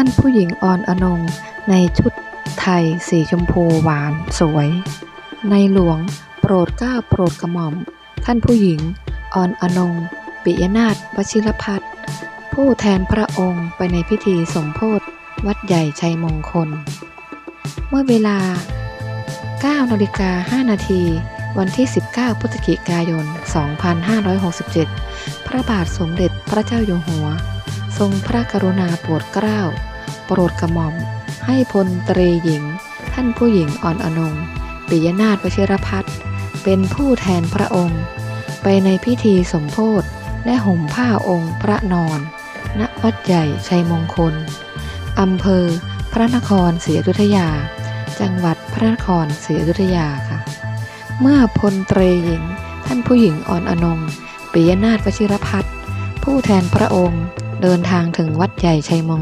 ท่านผู้หญิงอ่อนอนงในชุดไทยสีชมพูหวานสวย ในหลวงโปรดเกล้าโปรดกระหม่อม ท่านผู้หญิงอ่อนอนง ปิยนาถวชิรพัฒน์ผู้แทนพระองค์ไปในพิธีสมโพธิวัดใหญ่ชัยมงคล เมื่อเวลา9นาฬิกา5นาทีวันที่ 19 พฤศจิกายน 2567 พระบาทสมเด็จพระเจ้าอยู่หัว ทรงพระกรุณาโปรดเกล้า โปรดกระหม่อม ให้พลตรีหญิง ท่านผู้หญิงอ่อนอนงปิยนาถวชิรพัฒน์เป็นผู้แทนพระองค์ ไปในพิธีสมโพธิและห่มผ้าองค์พระนอน ณวัดใหญ่ชัยมงคล อำเภอพระนครศรีอยุธยา จังหวัดพระนครศรีอยุธยาค่ะ เมื่อพลตรีหญิง ท่านผู้หญิงอ่อนอนงปิยนาถวชิรพัฒน์ผู้แทนพระองค์ เดินทางถึงวัดใหญ่ชัยมง